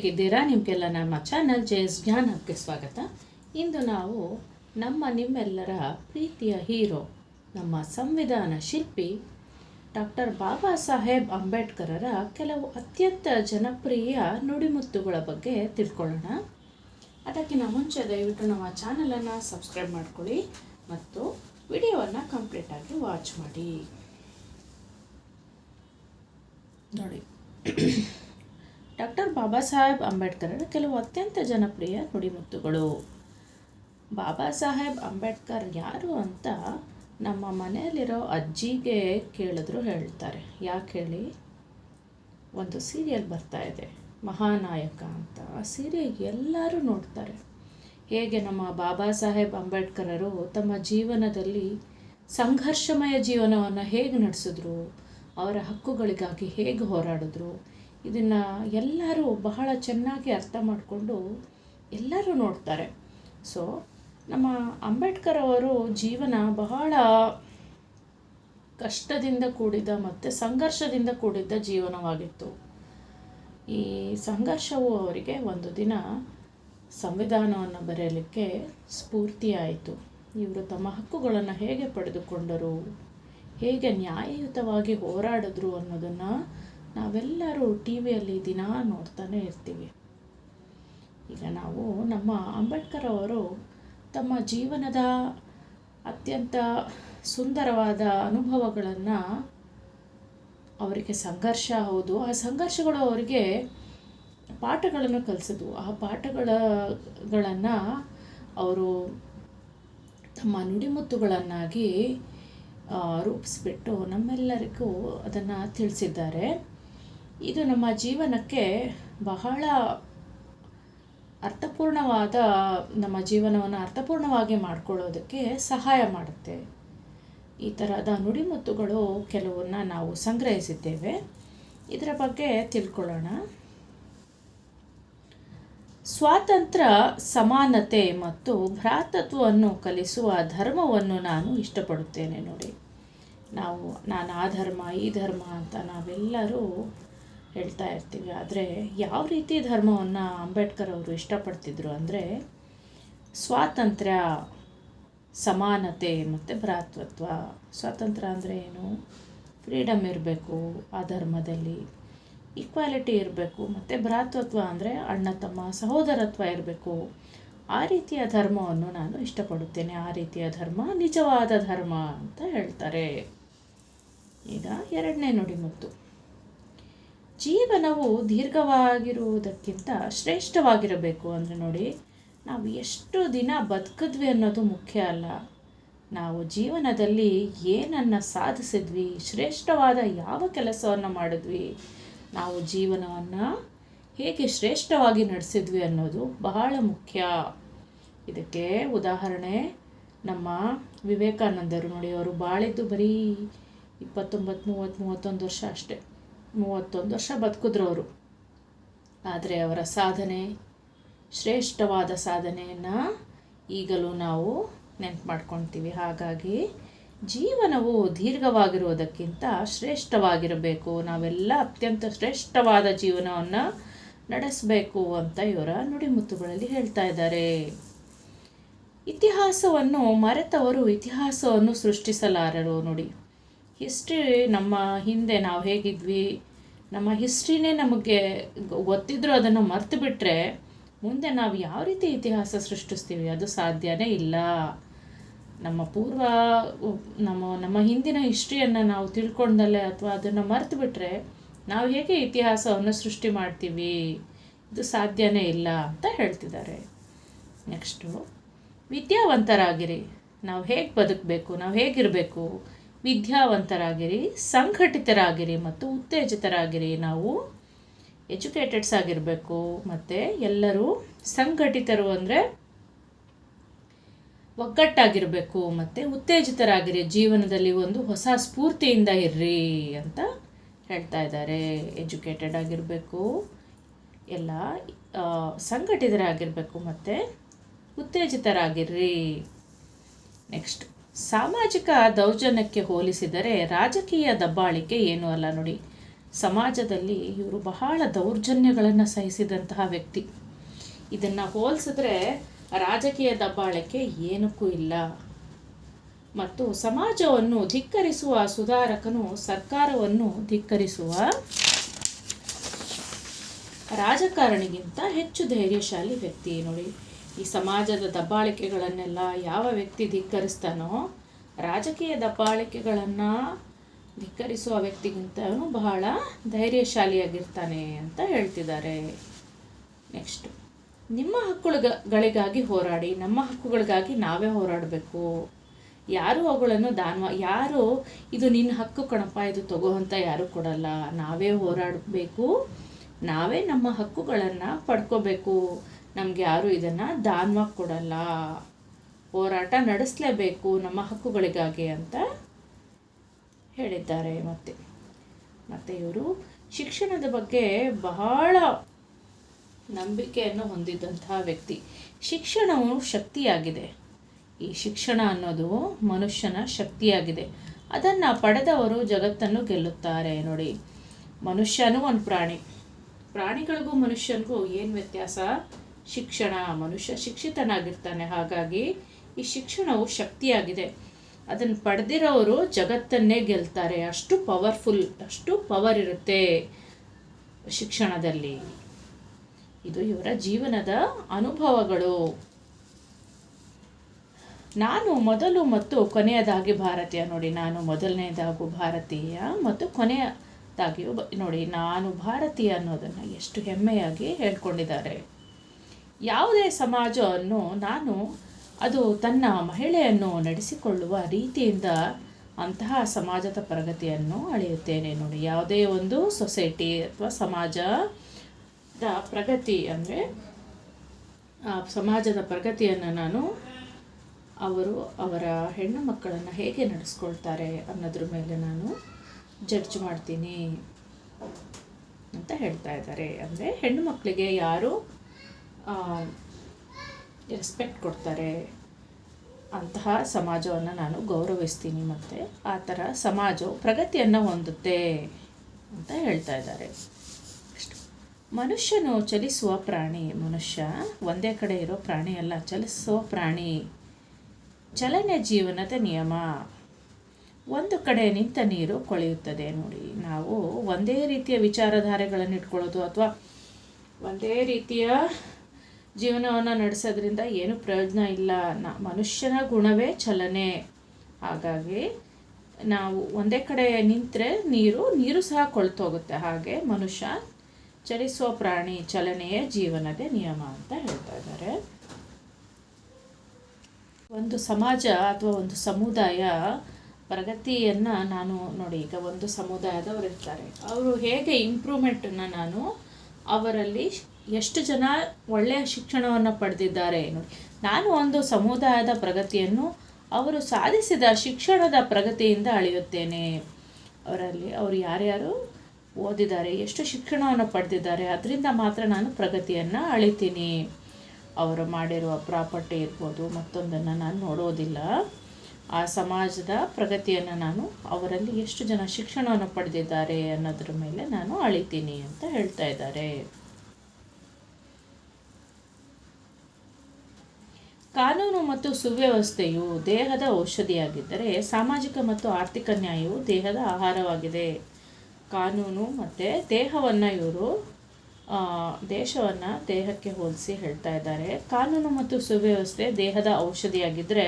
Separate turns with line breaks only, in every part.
ಹೇಗಿದ್ದೀರಾ ನಿಮಗೆಲ್ಲ ನಮ್ಮ ಚಾನಲ್ ಜೇಸ್ ಜ್ಞಾನಕ್ಕೆ ಸ್ವಾಗತ. ಇಂದು ನಾವು ನಮ್ಮ ನಿಮ್ಮೆಲ್ಲರ ಪ್ರೀತಿಯ ಹೀರೋ, ನಮ್ಮ ಸಂವಿಧಾನ ಶಿಲ್ಪಿ ಡಾಕ್ಟರ್ ಬಾಬಾ ಸಾಹೇಬ್ ಅಂಬೇಡ್ಕರರ ಕೆಲವು ಅತ್ಯಂತ ಜನಪ್ರಿಯ ನುಡಿಮುತ್ತುಗಳ ಬಗ್ಗೆ ತಿಳ್ಕೊಳ್ಳೋಣ. ಅದಕ್ಕಿಂತ ಮುಂಚೆ ದಯವಿಟ್ಟು ನಮ್ಮ ಚಾನಲನ್ನು ಸಬ್ಸ್ಕ್ರೈಬ್ ಮಾಡ್ಕೊಳ್ಳಿ ಮತ್ತು ವಿಡಿಯೋವನ್ನು ಕಂಪ್ಲೀಟಾಗಿ ವಾಚ್ ಮಾಡಿ. ನೋಡಿ. ಡಾಕ್ಟರ್ ಬಾಬಾ ಸಾಹೇಬ್ ಅಂಬೇಡ್ಕರ್ ಕೆಲವು ಅತ್ಯಂತ ಜನಪ್ರಿಯ ನುಡಿಮುತ್ತುಗಳು. ಬಾಬಾ ಸಾಹೇಬ್ ಅಂಬೇಡ್ಕರ್ ಯಾರು ಅಂತ ನಮ್ಮ ಮನೆಯಲ್ಲಿರೋ ಅಜ್ಜಿಗೆ ಕೇಳಿದ್ರು ಹೇಳ್ತಾರೆ. ಯಾಕೆ ಹೇಳಿ? ಒಂದು ಸೀರಿಯಲ್ ಬರ್ತಾ ಇದೆ. ಮಹಾನಾಯಕ ಅಂತ. ಆ ಸೀರಿಯಲ್ ಎಲ್ಲರೂ ನೋಡ್ತಾರೆ. ಹೇಗೆ ನಮ್ಮ ಬಾಬಾ ಸಾಹೇಬ್ ಅಂಬೇಡ್ಕರರು ತಮ್ಮ ಜೀವನದಲ್ಲಿ ಸಂಘರ್ಷಮಯ ಜೀವನವನ್ನು ಹೇಗೆ ನಡೆಸಿದ್ರು, ಅವರ ಹಕ್ಕುಗಳಿಗಾಗಿ ಹೇಗೆ ಹೋರಾಡಿದ್ರು ಇದನ್ನು ಎಲ್ಲರೂ ಬಹಳ ಚೆನ್ನಾಗಿ ಅರ್ಥ ಮಾಡಿಕೊಂಡು ಎಲ್ಲರೂ ನೋಡ್ತಾರೆ. ಸೊ ನಮ್ಮ ಅಂಬೇಡ್ಕರ್ ಅವರು ಜೀವನ ಬಹಳ ಕಷ್ಟದಿಂದ ಕೂಡಿದ ಮತ್ತು ಸಂಘರ್ಷದಿಂದ ಕೂಡಿದ್ದ ಜೀವನವಾಗಿತ್ತು. ಈ ಸಂಘರ್ಷವು ಅವರಿಗೆ ಒಂದು ದಿನ ಸಂವಿಧಾನವನ್ನು ಬರೆಯಲಿಕ್ಕೆ ಸ್ಫೂರ್ತಿಯಾಯಿತು. ಇವರು ತಮ್ಮ ಹಕ್ಕುಗಳನ್ನು ಹೇಗೆ ಪಡೆದುಕೊಂಡರು? ಹೇಗೆ ನ್ಯಾಯಯುತವಾಗಿ ಹೋರಾಡಿದ್ರು ಅನ್ನೋದನ್ನು ನಾವೆಲ್ಲರೂ ಟಿ ವಿಯಲ್ಲಿ ದಿನ ನೋಡ್ತಾನೆ ಇರ್ತೀವಿ. ಈಗ ನಾವು ನಮ್ಮ ಅಂಬೇಡ್ಕರ್ ಅವರು ತಮ್ಮ ಜೀವನದ ಅತ್ಯಂತ ಸುಂದರವಾದ ಅನುಭವಗಳನ್ನು ಅವರಿಗೆ ಸಂಘರ್ಷ ಹೌದು, ಆ ಸಂಘರ್ಷಗಳು ಅವರಿಗೆ ಪಾಠಗಳನ್ನು ಕಲಿಸಿದ್ವು ಆ ಪಾಠಗಳಗಳನ್ನು ಅವರು ತಮ್ಮ ನುಡಿಮುತ್ತುಗಳನ್ನಾಗಿ ರೂಪಿಸ್ಬಿಟ್ಟು ನಮ್ಮೆಲ್ಲರಿಗೂ ಅದನ್ನು ತಿಳಿಸಿದ್ದಾರೆ. ಇದು ನಮ್ಮ ಜೀವನಕ್ಕೆ ಬಹಳ ಅರ್ಥಪೂರ್ಣವಾದ, ನಮ್ಮ ಜೀವನವನ್ನು ಅರ್ಥಪೂರ್ಣವಾಗಿ ಮಾಡಿಕೊಳ್ಳೋದಕ್ಕೆ ಸಹಾಯ ಮಾಡುತ್ತೆ. ಈ ಥರದ ನುಡಿಮುತ್ತುಗಳು ಕೆಲವನ್ನ ನಾವು ಸಂಗ್ರಹಿಸಿದ್ದೇವೆ. ಇದರ ಬಗ್ಗೆ ತಿಳ್ಕೊಳ್ಳೋಣ. ಸ್ವಾತಂತ್ರ್ಯ, ಸಮಾನತೆ ಮತ್ತು ಭ್ರಾತತ್ವವನ್ನು ಕಲಿಸುವ ಧರ್ಮವನ್ನು ನಾನು ಇಷ್ಟಪಡುತ್ತೇನೆ ನೋಡಿ. ನಾವು, ನಾನು ಆ ಧರ್ಮ, ಈ ಧರ್ಮ ಅಂತ ನಾವೆಲ್ಲರೂ ಹೇಳ್ತಾ ಇರ್ತೀವಿ. ಆದರೆ ಯಾವ ರೀತಿ ಧರ್ಮವನ್ನು ಅಂಬೇಡ್ಕರ್ ಅವರು ಇಷ್ಟಪಡ್ತಿದ್ರು ಅಂದರೆ ಸ್ವಾತಂತ್ರ್ಯ, ಸಮಾನತೆ ಮತ್ತು ಭ್ರಾತೃತ್ವ. ಸ್ವಾತಂತ್ರ್ಯ ಅಂದರೆ ಏನು? ಫ್ರೀಡಮ್ ಇರಬೇಕು ಆ ಧರ್ಮದಲ್ಲಿ. ಈಕ್ವಾಲಿಟಿ ಇರಬೇಕು ಮತ್ತು ಭ್ರಾತೃತ್ವ ಅಂದರೆ ಅಣ್ಣ, ತಮ್ಮ, ಸಹೋದರತ್ವ ಇರಬೇಕು. ಆ ರೀತಿಯ ಧರ್ಮವನ್ನು ನಾನು ಇಷ್ಟಪಡುತ್ತೇನೆ. ಆ ರೀತಿಯ ಧರ್ಮ ನಿಜವಾದ ಧರ್ಮ ಅಂತ ಹೇಳ್ತಾರೆ. ಈಗ ಎರಡನೇ ನುಡಿಮುತ್ತು ಜೀವನವು ದೀರ್ಘವಾಗಿರುವುದಕ್ಕಿಂತ ಶ್ರೇಷ್ಠವಾಗಿರಬೇಕು ಅಂದರೆ ನೋಡಿ, ನಾವು ಎಷ್ಟು ದಿನ ಬದುಕಿದ್ವಿ ಅನ್ನೋದು ಮುಖ್ಯ ಅಲ್ಲ. ನಾವು ಜೀವನದಲ್ಲಿ ಏನನ್ನು ಸಾಧಿಸಿದ್ವಿ, ಶ್ರೇಷ್ಠವಾದ ಯಾವ ಕೆಲಸವನ್ನು ಮಾಡಿದ್ವಿ, ನಾವು ಜೀವನವನ್ನು ಹೇಗೆ ಶ್ರೇಷ್ಠವಾಗಿ ನಡೆಸಿದ್ವಿ ಅನ್ನೋದು ಬಹಳ ಮುಖ್ಯ. ಇದಕ್ಕೆ ಉದಾಹರಣೆ, ನಮ್ಮ ವಿವೇಕಾನಂದರು, ನೋಡಿ, ಅವರು ಬಾಳಿದ್ದು ಬರೀ ಇಪ್ಪತ್ತೊಂಬತ್ತು, ಮೂವತ್ತು, ಮೂವತ್ತೊಂದು ವರ್ಷ ಅಷ್ಟೇ. ಮೂವತ್ತೊಂದು ವರ್ಷ ಬದುಕಿದ್ರು ಅವರು ಆದರೆ ಅವರ ಸಾಧನೆ, ಶ್ರೇಷ್ಠವಾದ ಸಾಧನೆಯನ್ನು ಈಗಲೂ ನಾವು ನೆನ್ಪು ಮಾಡ್ಕೊತೀವಿ. ಹಾಗಾಗಿ ಜೀವನವು ದೀರ್ಘವಾಗಿರುವುದಕ್ಕಿಂತ ಶ್ರೇಷ್ಠವಾಗಿರಬೇಕು. ನಾವೆಲ್ಲ ಅತ್ಯಂತ ಶ್ರೇಷ್ಠವಾದ ಜೀವನವನ್ನು ನಡೆಸಬೇಕು ಅಂತ ಇವರ ನುಡಿಮುತ್ತುಗಳಲ್ಲಿ ಹೇಳ್ತಾ ಇದ್ದಾರೆ. ಇತಿಹಾಸವನ್ನು ಮರೆತವರು ಇತಿಹಾಸವನ್ನು ಸೃಷ್ಟಿಸಲಾರರು ನೋಡಿ. ಹಿಸ್ಟ್ರಿ ನಮ್ಮ ಹಿಂದೆ ನಾವು ಹೇಗಿದ್ವಿ, ನಮ್ಮ ಹಿಸ್ಟ್ರಿನೇ ನಮಗೆ ಗೊತ್ತಿದ್ರೂ ಅದನ್ನು ಮರೆತು ಬಿಟ್ಟರೆ ಮುಂದೆ ನಾವು ಯಾವ ರೀತಿ ಇತಿಹಾಸ ಸೃಷ್ಟಿಸ್ತೀವಿ? ಅದು ಸಾಧ್ಯನೇ ಇಲ್ಲ. ನಮ್ಮ ಪೂರ್ವ, ನಮ್ಮ ನಮ್ಮ ಹಿಂದಿನ ಹಿಸ್ಟ್ರಿಯನ್ನು ನಾವು ತಿಳ್ಕೊಂಡಲ್ಲೇ ಅಥವಾ ಅದನ್ನು ಮರೆತು ಬಿಟ್ಟರೆ ನಾವು ಹೇಗೆ ಇತಿಹಾಸವನ್ನು ಸೃಷ್ಟಿ ಮಾಡ್ತೀವಿ? ಇದು ಸಾಧ್ಯನೇ ಇಲ್ಲ ಅಂತ ಹೇಳ್ತಿದ್ದಾರೆ. ನೆಕ್ಸ್ಟು ವಿದ್ಯಾವಂತರಾಗಿರಿ. ನಾವು ಹೇಗೆ ಬದುಕಬೇಕು? ನಾವು ಹೇಗಿರಬೇಕು? ವಿದ್ಯಾವಂತರಾಗಿರಿ, ಸಂಘಟಿತರಾಗಿರಿ ಮತ್ತು ಉತ್ತೇಜಿತರಾಗಿರಿ. ನಾವು ಎಜುಕೇಟೆಡ್ಸ್ ಆಗಿರಬೇಕು. ಮತ್ತು ಎಲ್ಲರೂ ಸಂಘಟಿತರು ಅಂದರೆ ಒಗ್ಗಟ್ಟಾಗಿರಬೇಕು. ಮತ್ತು ಉತ್ತೇಜಿತರಾಗಿರಿ. ಜೀವನದಲ್ಲಿ ಒಂದು ಹೊಸ ಸ್ಫೂರ್ತಿಯಿಂದ ಇರ್ರಿ ಅಂತ ಹೇಳ್ತಾ ಇದ್ದಾರೆ. ಎಜುಕೇಟೆಡ್ ಆಗಿರಬೇಕು, ಎಲ್ಲ ಸಂಘಟಿತರಾಗಿರಬೇಕು. ಮತ್ತು ಉತ್ತೇಜಿತರಾಗಿರ್ರಿ. ನೆಕ್ಸ್ಟ್. ಸಾಮಾಜಿಕ ದೌರ್ಜನ್ಯಕ್ಕೆ ಹೋಲಿಸಿದರೆ ರಾಜಕೀಯ ದಬ್ಬಾಳಿಕೆ ಏನೂ ಅಲ್ಲ ನೋಡಿ. ಸಮಾಜದಲ್ಲಿ ಇವರು ಬಹಳ ದೌರ್ಜನ್ಯಗಳನ್ನು ಸಹಿಸಿದಂತಹ ವ್ಯಕ್ತಿ. ಇದನ್ನು ಹೋಲಿಸಿದ್ರೆ ರಾಜಕೀಯ ದಬ್ಬಾಳಿಕೆ ಏನಕ್ಕೂ ಇಲ್ಲ. ಮತ್ತು ಸಮಾಜವನ್ನು ಧಿಕ್ಕರಿಸುವ ಸುಧಾರಕನು ಸರ್ಕಾರವನ್ನು ಧಿಕ್ಕರಿಸುವ ರಾಜಕಾರಣಿಗಿಂತ ಹೆಚ್ಚು ಧೈರ್ಯಶಾಲಿ ವ್ಯಕ್ತಿ ನೋಡಿ. ಈ ಸಮಾಜದ ದಬ್ಬಾಳಿಕೆಗಳನ್ನೆಲ್ಲ ಯಾವ ವ್ಯಕ್ತಿ ಧಿಕ್ಕರಿಸ್ತಾನೋ, ರಾಜಕೀಯ ದಬ್ಬಾಳಿಕೆಗಳನ್ನು ಧಿಕ್ಕರಿಸುವ ವ್ಯಕ್ತಿಗಿಂತನೂ ಬಹಳ ಧೈರ್ಯಶಾಲಿಯಾಗಿರ್ತಾನೆ ಅಂತ ಹೇಳ್ತಿದ್ದಾರೆ. ನೆಕ್ಸ್ಟ್, ನಿಮ್ಮ ಹಕ್ಕುಗಳಿಗಾಗಿ ಹೋರಾಡಿ, ನಮ್ಮ ಹಕ್ಕುಗಳಿಗಾಗಿ ನಾವೇ ಹೋರಾಡಬೇಕು. ಯಾರು ಅವುಗಳನ್ನು ದಾನ್ವ, ಯಾರು ಇದು ನಿನ್ನ ಹಕ್ಕು ಕಣಪ್ಪ, ಇದು ತಗೋ ಅಂತ ಯಾರು ಕೊಡಲ್ಲ. ನಾವೇ ಹೋರಾಡಬೇಕು, ನಾವೇ ನಮ್ಮ ಹಕ್ಕುಗಳನ್ನು ಪಡ್ಕೋಬೇಕು. ನಮಗೆ ಯಾರು ಇದನ್ನು ದಾನ್ವಾಗಿ ಕೊಡಲ್ಲ. ಹೋರಾಟ ನಡೆಸಲೇಬೇಕು ನಮ್ಮ ಹಕ್ಕುಗಳಿಗಾಗಿ ಅಂತ ಹೇಳಿದ್ದಾರೆ ಮತ್ತೆ. ಮತ್ತು ಇವರು ಶಿಕ್ಷಣದ ಬಗ್ಗೆ ಬಹಳ ನಂಬಿಕೆಯನ್ನು ಹೊಂದಿದ್ದಂತಹ ವ್ಯಕ್ತಿ. ಶಿಕ್ಷಣವು ಶಕ್ತಿಯಾಗಿದೆ. ಈ ಶಿಕ್ಷಣ ಅನ್ನೋದು ಮನುಷ್ಯನ ಶಕ್ತಿಯಾಗಿದೆ. ಅದನ್ನು ಪಡೆದವರು ಜಗತ್ತನ್ನು ಗೆಲ್ಲುತ್ತಾರೆ ನೋಡಿ. ಮನುಷ್ಯನೂ ಒಂದು ಪ್ರಾಣಿ. ಪ್ರಾಣಿಗಳಿಗೂ ಮನುಷ್ಯನಿಗೂ ಏನು ವ್ಯತ್ಯಾಸ? ಶಿಕ್ಷಣ, ಮನುಷ್ಯ ಶಿಕ್ಷಿತನಾಗಿರ್ತಾನೆ. ಹಾಗಾಗಿ ಈ ಶಿಕ್ಷಣವು ಶಕ್ತಿಯಾಗಿದೆ. ಅದನ್ನು ಪಡೆದಿರೋರು ಜಗತ್ತನ್ನೇ ಗೆಲ್ತಾರೆ. ಅಷ್ಟು ಪವರ್ಫುಲ್ ಅಷ್ಟು ಪವರ್ ಇರುತ್ತೆ ಶಿಕ್ಷಣದಲ್ಲಿ. ಇದು ಇವರ ಜೀವನದ ಅನುಭವಗಳು. ನಾನು ಮೊದಲು ಮತ್ತು ಕೊನೆಯದಾಗಿ ಭಾರತೀಯ. ನೋಡಿ, ನಾನು ಮೊದಲನೇದಾಗೂ ಭಾರತೀಯ ಮತ್ತು ಕೊನೆಯದಾಗಿಯೂ ನೋಡಿ, ನಾನು ಭಾರತೀಯ ಅನ್ನೋದನ್ನು ಎಷ್ಟು ಹೆಮ್ಮೆಯಾಗಿ ಹೇಳ್ಕೊಂಡಿದ್ದಾರೆ. ಯಾವುದೇ ಸಮಾಜವನ್ನು ನಾನು, ಅದು ತನ್ನ ಮಹಿಳೆಯನ್ನು ನಡೆಸಿಕೊಳ್ಳುವ ರೀತಿಯಿಂದ ಅಂತಹ ಸಮಾಜದ ಪ್ರಗತಿಯನ್ನು ಅಳೆಯುತ್ತೇನೆ ನೋಡಿ. ಯಾವುದೇ ಒಂದು ಸೊಸೈಟಿ ಅಥವಾ ಸಮಾಜದ ಪ್ರಗತಿ ಅಂದರೆ ಸಮಾಜದ ಪ್ರಗತಿಯನ್ನು ನಾನು, ಅವರು ಅವರ ಹೆಣ್ಣು ಮಕ್ಕಳನ್ನು ಹೇಗೆ ನಡೆಸ್ಕೊಳ್ತಾರೆ ಅನ್ನೋದ್ರ ಮೇಲೆ ನಾನು ಜಡ್ಜ್ ಮಾಡ್ತೀನಿ ಅಂತ ಹೇಳ್ತಾ ಇದ್ದಾರೆ. ಅಂದರೆ ಹೆಣ್ಣು ಮಕ್ಕಳಿಗೆ ಯಾರು ರೆಸ್ಪೆಕ್ಟ್ ಕೊಡ್ತಾರೆ ಅಂತಹ ಸಮಾಜವನ್ನು ನಾನು ಗೌರವಿಸ್ತೀನಿ ಮತ್ತು ಆ ಥರ ಸಮಾಜವು ಪ್ರಗತಿಯನ್ನು ಹೊಂದುತ್ತೆ ಅಂತ ಹೇಳ್ತಾ ಇದ್ದಾರೆ. ಮನುಷ್ಯನು ಚಲಿಸುವ ಪ್ರಾಣಿ, ಮನುಷ್ಯ ಒಂದೇ ಕಡೆ ಇರೋ ಪ್ರಾಣಿ ಅಲ್ಲ ಚಲಿಸುವ ಪ್ರಾಣಿ ಚಲನೆ ಜೀವನದ ನಿಯಮ. ಒಂದು ಕಡೆ ನಿಂತ ನೀರು ಕೊಳೆಯುತ್ತದೆ ನೋಡಿ. ನಾವು ಒಂದೇ ರೀತಿಯ ವಿಚಾರಧಾರೆಗಳನ್ನು ಇಟ್ಕೊಳ್ಳೋದು ಅಥವಾ ಒಂದೇ ರೀತಿಯ ಜೀವನವನ್ನು ನಡೆಸೋದ್ರಿಂದ ಏನು ಪ್ರಯೋಜನ ಇಲ್ಲ. ನ, ಮನುಷ್ಯನ ಗುಣವೇ ಚಲನೆ. ಹಾಗಾಗಿ ನಾವು ಒಂದೇ ಕಡೆ ನಿಂತರೆ ನೀರು ನೀರು ಸಹ ಕೊಳ್ತೋಗುತ್ತೆ. ಹಾಗೆ ಮನುಷ್ಯ ಚಲಿಸುವ ಪ್ರಾಣಿ ಚಲನೆಯೇ ಜೀವನದ ನಿಯಮ ಅಂತ ಹೇಳ್ತಾ ಇದ್ದಾರೆ. ಒಂದು ಸಮಾಜ ಅಥವಾ ಒಂದು ಸಮುದಾಯ ಪ್ರಗತಿಯನ್ನು ನಾನು ನೋಡಿ, ಈಗ ಒಂದು ಸಮುದಾಯದವರು ಇರ್ತಾರೆ. ಅವರು ಹೇಗೆ ಇಂಪ್ರೂವ್ಮೆಂಟನ್ನು ನಾನು ಅವರಲ್ಲಿ ಎಷ್ಟು ಜನ ಒಳ್ಳೆಯ ಶಿಕ್ಷಣವನ್ನು ಪಡೆದಿದ್ದಾರೆ ನೋಡಿ. ನಾನು ಒಂದು ಸಮುದಾಯದ ಪ್ರಗತಿಯನ್ನು ಅವರು ಸಾಧಿಸಿದ ಶಿಕ್ಷಣದ ಪ್ರಗತಿಯಿಂದ ಅಳೆಯುತ್ತೇನೆ. ಅವರಲ್ಲಿ ಅವರು ಯಾರ್ಯಾರು ಓದಿದ್ದಾರೆ, ಎಷ್ಟು ಶಿಕ್ಷಣವನ್ನು ಪಡೆದಿದ್ದಾರೆ, ಅದರಿಂದ ಮಾತ್ರ ನಾನು ಪ್ರಗತಿಯನ್ನು ಅಳಿತೀನಿ. ಅವರು ಮಾಡಿರುವ ಪ್ರಾಪರ್ಟಿ ಇರ್ಬೋದು, ಮತ್ತೊಂದನ್ನು ನಾನು ನೋಡೋದಿಲ್ಲ. ಆ ಸಮಾಜದ ಪ್ರಗತಿಯನ್ನು ನಾನು ಅವರಲ್ಲಿ ಎಷ್ಟು ಜನ ಶಿಕ್ಷಣವನ್ನು ಪಡೆದಿದ್ದಾರೆ ಅನ್ನೋದ್ರ ಮೇಲೆ ನಾನು ಅಳಿತೀನಿ ಅಂತ ಹೇಳ್ತಾ ಇದ್ದಾರೆ. ಕಾನೂನು ಮತ್ತು ಸುವ್ಯವಸ್ಥೆಯು ದೇಹದ ಔಷಧಿಯಾಗಿದ್ದರೆ ಸಾಮಾಜಿಕ ಮತ್ತು ಆರ್ಥಿಕ ನ್ಯಾಯವು ದೇಹದ ಆಹಾರವಾಗಿದೆ. ಕಾನೂನು ಮತ್ತು ದೇಹವನ್ನು ಇವರು ದೇಶವನ್ನು ದೇಹಕ್ಕೆ ಹೋಲಿಸಿ ಹೇಳ್ತಾ ಇದ್ದಾರೆ. ಕಾನೂನು ಮತ್ತು ಸುವ್ಯವಸ್ಥೆ ದೇಹದ ಔಷಧಿಯಾಗಿದ್ದರೆ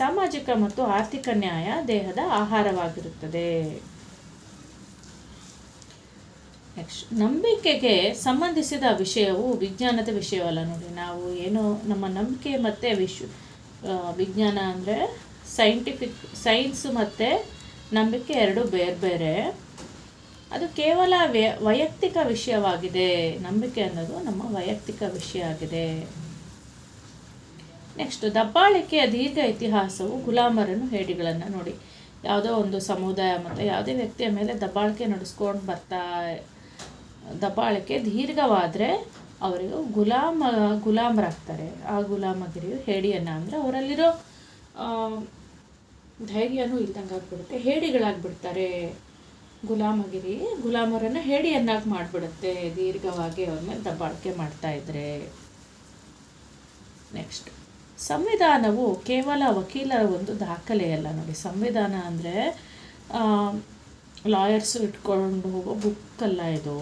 ಸಾಮಾಜಿಕ ಮತ್ತು ಆರ್ಥಿಕ ನ್ಯಾಯ ದೇಹದ ಆಹಾರವಾಗಿರುತ್ತದೆ. ನೆಕ್ಸ್ಟ್ ನಂಬಿಕೆಗೆ ಸಂಬಂಧಿಸಿದ ವಿಷಯವು ವಿಜ್ಞಾನದ ವಿಷಯವಲ್ಲ ನೋಡಿ. ನಾವು ಏನು ನಮ್ಮ ನಂಬಿಕೆ ಮತ್ತು ವಿಶ್ವ ವಿಜ್ಞಾನ ಅಂದರೆ ಸೈಂಟಿಫಿಕ್ ಸೈನ್ಸ್ ಮತ್ತು ನಂಬಿಕೆ ಎರಡು ಬೇರೆ ಬೇರೆ. ಅದು ಕೇವಲ ವೈಯಕ್ತಿಕ ವಿಷಯವಾಗಿದೆ. ನಂಬಿಕೆ ಅನ್ನೋದು ನಮ್ಮ ವೈಯಕ್ತಿಕ ವಿಷಯ ಆಗಿದೆ. ನೆಕ್ಸ್ಟ್ ದಬ್ಬಾಳಿಕೆಯ ದೀರ್ಘ ಇತಿಹಾಸವು ಗುಲಾಮರನ್ನು ಹೇಡಿಗಳನ್ನು ನೋಡಿ. ಯಾವುದೋ ಒಂದು ಸಮುದಾಯ ಮತ್ತು ಯಾವುದೇ ವ್ಯಕ್ತಿಯ ಮೇಲೆ ದಬ್ಬಾಳಿಕೆ ನಡೆಸ್ಕೊಂಡು ಬರ್ತಾ ದಬ್ಬಾಳಿಕೆ ದೀರ್ಘವಾದರೆ ಅವರಿಗೂ ಗುಲಾಮ, ಗುಲಾಮರಾಗ್ತಾರೆ. ಆ ಗುಲಾಮಗಿರಿಯು ಹೇಡಿಯನ್ನು ಅಂದರೆ ಅವರಲ್ಲಿರೋ ಧೈರ್ಯನೂ ಇಲ್ದಂಗೆ ಆಗ್ಬಿಡುತ್ತೆ. ಹೇಡಿಗಳಾಗ್ಬಿಡ್ತಾರೆ ಗುಲಾಮಗಿರಿ. ಗುಲಾಮರನ್ನು ಹೇಡಿಯನ್ನಾಗಿ ಮಾಡಿಬಿಡುತ್ತೆ. ದೀರ್ಘವಾಗಿ ಅವ್ರ ಮೇಲೆ ದಬ್ಬಾಳಿಕೆ ಮಾಡ್ತಾ ಇದ್ರೆ. ನೆಕ್ಸ್ಟ್ ಸಂವಿಧಾನವು ಕೇವಲ ವಕೀಲರ ಒಂದು ದಾಖಲೆಯಲ್ಲ ನೋಡಿ. ಸಂವಿಧಾನ ಅಂದರೆ ಲಾಯರ್ಸು ಇಟ್ಕೊಂಡು ಹೋಗೋ ಬುಕ್ಕಲ್ಲ ಇದು.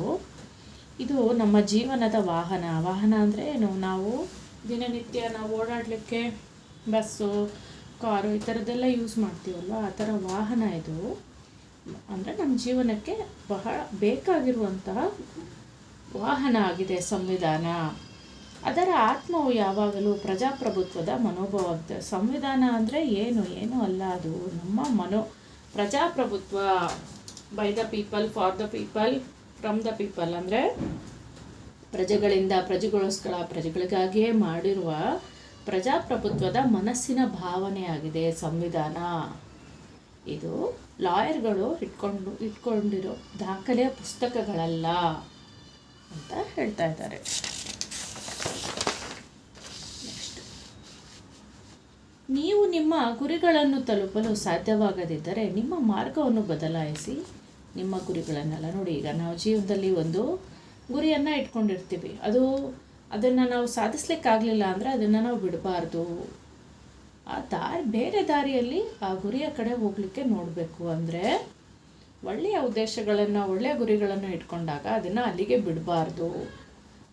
ಇದು ನಮ್ಮ ಜೀವನದ ವಾಹನ. ವಾಹನ ಅಂದರೆ ಏನು? ನಾವು ದಿನನಿತ್ಯ ನಾವು ಓಡಾಡಲಿಕ್ಕೆ ಬಸ್ಸು, ಕಾರು ಈ ಥರದ್ದೆಲ್ಲ ಯೂಸ್ ಮಾಡ್ತೀವಲ್ವ? ಆ ಥರ ವಾಹನ ಇದು. ಅಂದರೆ ನಮ್ಮ ಜೀವನಕ್ಕೆ ಬಹಳ ಬೇಕಾಗಿರುವಂತಹ ವಾಹನ ಆಗಿದೆ, ಸಂವಿಧಾನ. ಅದರ ಆತ್ಮವು ಯಾವಾಗಲೂ ಪ್ರಜಾಪ್ರಭುತ್ವದ ಮನೋಭಾವ ಸಂವಿಧಾನ ಅಂದರೆ ಏನು? ಏನು ಅಲ್ಲ ಅದು. ನಮ್ಮ ಮನೋ, ಪ್ರಜಾಪ್ರಭುತ್ವ by the people for the people from the people ಅಂದರೆ ಪ್ರಜೆಗಳಿಂದ, ಪ್ರಜೆಗೋಸ್ಕರ, ಪ್ರಜೆಗಳಿಗಾಗಿಯೇ ಮಾಡಿರುವ ಪ್ರಜಾಪ್ರಭುತ್ವದ ಮನಸ್ಸಿನ ಭಾವನೆಯಾಗಿದೆ ಸಂವಿಧಾನ. ಇದು ಲಾಯರ್ಗಳು ಇಟ್ಕೊಂಡು, ಇಟ್ಕೊಂಡಿರೋ ದಾಖಲೆಯ ಪುಸ್ತಕಗಳಲ್ಲ ಅಂತ ಹೇಳ್ತಾ ಇದ್ದಾರೆ. ನೀವು ನಿಮ್ಮ ಗುರಿಗಳನ್ನು ತಲುಪಲು ಸಾಧ್ಯವಾಗದಿದ್ದರೆ ನಿಮ್ಮ ಮಾರ್ಗವನ್ನು ಬದಲಾಯಿಸಿ ನಿಮ್ಮ ಗುರಿಗಳನ್ನೆಲ್ಲ ನೋಡಿ. ಈಗ ನಾವು ಜೀವನದಲ್ಲಿ ಒಂದು ಗುರಿಯನ್ನು ಇಟ್ಕೊಂಡಿರ್ತೀವಿ. ಅದು ಅದನ್ನು ನಾವು ಸಾಧಿಸ್ಲಿಕ್ಕಾಗಲಿಲ್ಲ ಅಂದರೆ ಅದನ್ನು ನಾವು ಬಿಡಬಾರ್ದು. ಆ ದಾರಿ ಬೇರೆ ದಾರಿಯಲ್ಲಿ ಆ ಗುರಿಯ ಕಡೆ ಹೋಗಲಿಕ್ಕೆ ನೋಡಬೇಕು ಅಂದರೆ ಒಳ್ಳೆಯ ಉದ್ದೇಶಗಳನ್ನು, ಒಳ್ಳೆಯ ಗುರಿಗಳನ್ನು ಇಟ್ಕೊಂಡಾಗ ಅದನ್ನು ಅಲ್ಲಿಗೆ ಬಿಡಬಾರ್ದು.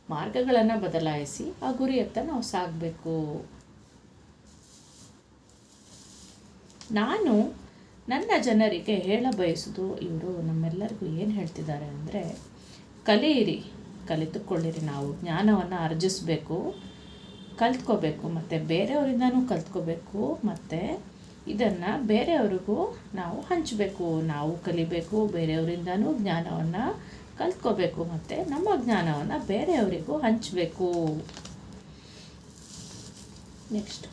ಮಾರ್ಗಗಳನ್ನು ಬದಲಾಯಿಸಿ ಆ ಗುರಿಯತ್ತ ನಾವು ಸಾಗಬೇಕು. ನಾನು ನನ್ನ ಜನರಿಗೆ ಹೇಳ ಬಯಸುವುದು ಇವರು ನಮ್ಮೆಲ್ಲರಿಗೂ ಏನು ಹೇಳ್ತಿದ್ದಾರೆ ಅಂದರೆ, ಕಲಿಯಿರಿ, ಕಲಿತುಕೊಳ್ಳಿರಿ ನಾವು. ಜ್ಞಾನವನ್ನು ಅರ್ಜಿಸಬೇಕು ಕಲ್ತ್ಕೋಬೇಕು, ಮತ್ತು ಬೇರೆಯವರಿಂದನೂ ಕಲ್ತ್ಕೋಬೇಕು, ಮತ್ತು ಇದನ್ನು ಬೇರೆಯವ್ರಿಗೂ ನಾವು ಹಂಚಬೇಕು. ನಾವು ಕಲಿಬೇಕು, ಬೇರೆಯವರಿಂದನೂ ಜ್ಞಾನವನ್ನು ಕಲ್ತ್ಕೋಬೇಕು, ಮತ್ತು ನಮ್ಮ ಜ್ಞಾನವನ್ನು ಬೇರೆಯವರಿಗೂ ಹಂಚಬೇಕು. ನೆಕ್ಸ್ಟ್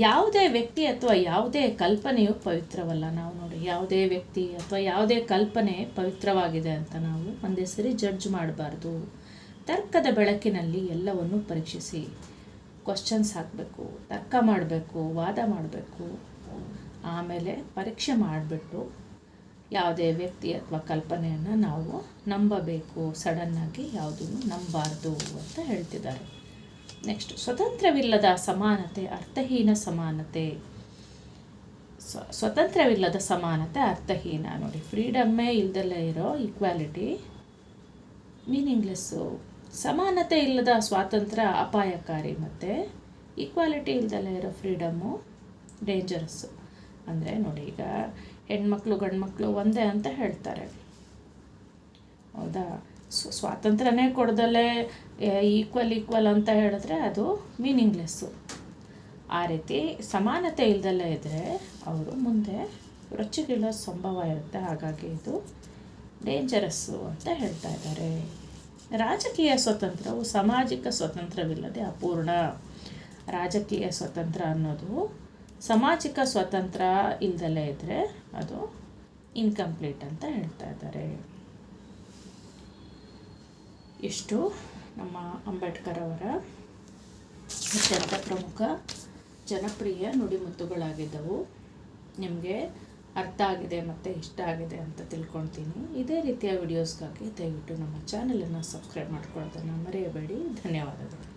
ಯಾವುದೇ ವ್ಯಕ್ತಿ ಅಥವಾ ಯಾವುದೇ ಕಲ್ಪನೆಯು ಪವಿತ್ರವಲ್ಲ. ನಾವು ನೋಡಿ, ಯಾವುದೇ ವ್ಯಕ್ತಿ ಅಥವಾ ಯಾವುದೇ ಕಲ್ಪನೆ ಪವಿತ್ರವಾಗಿದೆ ಅಂತ ನಾವು ಒಂದೇ ಸರಿ ಜಡ್ಜ್ ಮಾಡಬಾರ್ದು. ತರ್ಕದ ಬೆಳಕಿನಲ್ಲಿ ಎಲ್ಲವನ್ನು ಪರೀಕ್ಷಿಸಿ ಕ್ವಶನ್ಸ್ ಹಾಕಬೇಕು, ತರ್ಕ ಮಾಡಬೇಕು, ವಾದ ಮಾಡಬೇಕು, ಆಮೇಲೆ ಪರೀಕ್ಷೆ ಮಾಡಿಬಿಟ್ಟು ಯಾವುದೇ ವ್ಯಕ್ತಿ ಅಥವಾ ಕಲ್ಪನೆಯನ್ನು ನಾವು ನಂಬಬೇಕು. ಸಡನ್ನಾಗಿ ಯಾವುದನ್ನು ನಂಬಾರ್ದು ಅಂತ ಹೇಳ್ತಿದ್ದಾರೆ. ನೆಕ್ಸ್ಟ್ ಸ್ವತಂತ್ರವಿಲ್ಲದ ಸಮಾನತೆ, ಅರ್ಥಹೀನ ಸಮಾನತೆ. ಸ್ವ ಸ್ವತಂತ್ರವಿಲ್ಲದ ಸಮಾನತೆ, ಅರ್ಥಹೀನ. ನೋಡಿ ಫ್ರೀಡಮ್ಮೇ ಇಲ್ದಲ್ಲೇ ಇರೋ ಈಕ್ವಾಲಿಟಿ ಮೀನಿಂಗ್ಲೆಸ್ಸು ಸಮಾನತೆ ಇಲ್ಲದ ಸ್ವಾತಂತ್ರ್ಯ ಅಪಾಯಕಾರಿ ಮತ್ತು ಈಕ್ವಾಲಿಟಿ ಇಲ್ದಲ್ಲೇ ಇರೋ ಫ್ರೀಡಮ್ಮು ಡೇಂಜರಸ್ಸು ಅಂದರೆ ನೋಡಿ, ಈಗ ಹೆಣ್ಮಕ್ಳು ಗಂಡ್ಮಕ್ಳು ಒಂದೇ ಅಂತ ಹೇಳ್ತಾರೆ. ಹೌದಾ? ಸ್ವಾತಂತ್ರ್ಯನೇ ಕೊಡ್ದಲ್ಲೇ ಈಕ್ವಲ್ ಈಕ್ವಲ್ ಅಂತ ಹೇಳಿದ್ರೆ ಅದು ಮೀನಿಂಗ್ಲೆಸ್ಸು ಆ ರೀತಿ ಸಮಾನತೆ ಇಲ್ದಲ್ಲೇ ಇದ್ದರೆ ಅವರು ಮುಂದೆ ರೊಚ್ಚಿಗಿಳೋ ಸಂಭವ ಇರುತ್ತೆ. ಹಾಗಾಗಿ ಇದು ಡೇಂಜರಸ್ಸು ಅಂತ ಹೇಳ್ತಾ ಇದ್ದಾರೆ. ರಾಜಕೀಯ ಸ್ವತಂತ್ರವು ಸಾಮಾಜಿಕ ಸ್ವತಂತ್ರವಿಲ್ಲದೆ ಅಪೂರ್ಣ. ರಾಜಕೀಯ ಸ್ವತಂತ್ರ ಅನ್ನೋದು ಸಾಮಾಜಿಕ ಸ್ವತಂತ್ರ ಇಲ್ದಲೇ ಇದ್ದರೆ ಅದು ಇನ್ಕಂಪ್ಲೀಟ್ ಅಂತ ಹೇಳ್ತಾ ಇದ್ದಾರೆ. ಇಷ್ಟು ನಮ್ಮ ಅಂಬೇಡ್ಕರ್ ಅವರ ಅತ್ಯಂತ ಪ್ರಮುಖ ಜನಪ್ರಿಯ ನುಡಿಮುತ್ತುಗಳಾಗಿದ್ದವು ನಿಮಗೆ ಅರ್ಥ ಆಗಿದೆ ಮತ್ತು ಇಷ್ಟ ಆಗಿದೆ ಅಂತ ತಿಳ್ಕೊಳ್ತೀನಿ. ಇದೇ ರೀತಿಯ ವಿಡಿಯೋಸ್ಗಾಗಿ ದಯವಿಟ್ಟು ನಮ್ಮ ಚಾನಲನ್ನು ಸಬ್ಸ್ಕ್ರೈಬ್ ಮಾಡ್ಕೊಳ್ಳೋದನ್ನು ಮರೆಯಬೇಡಿ. ಧನ್ಯವಾದಗಳು.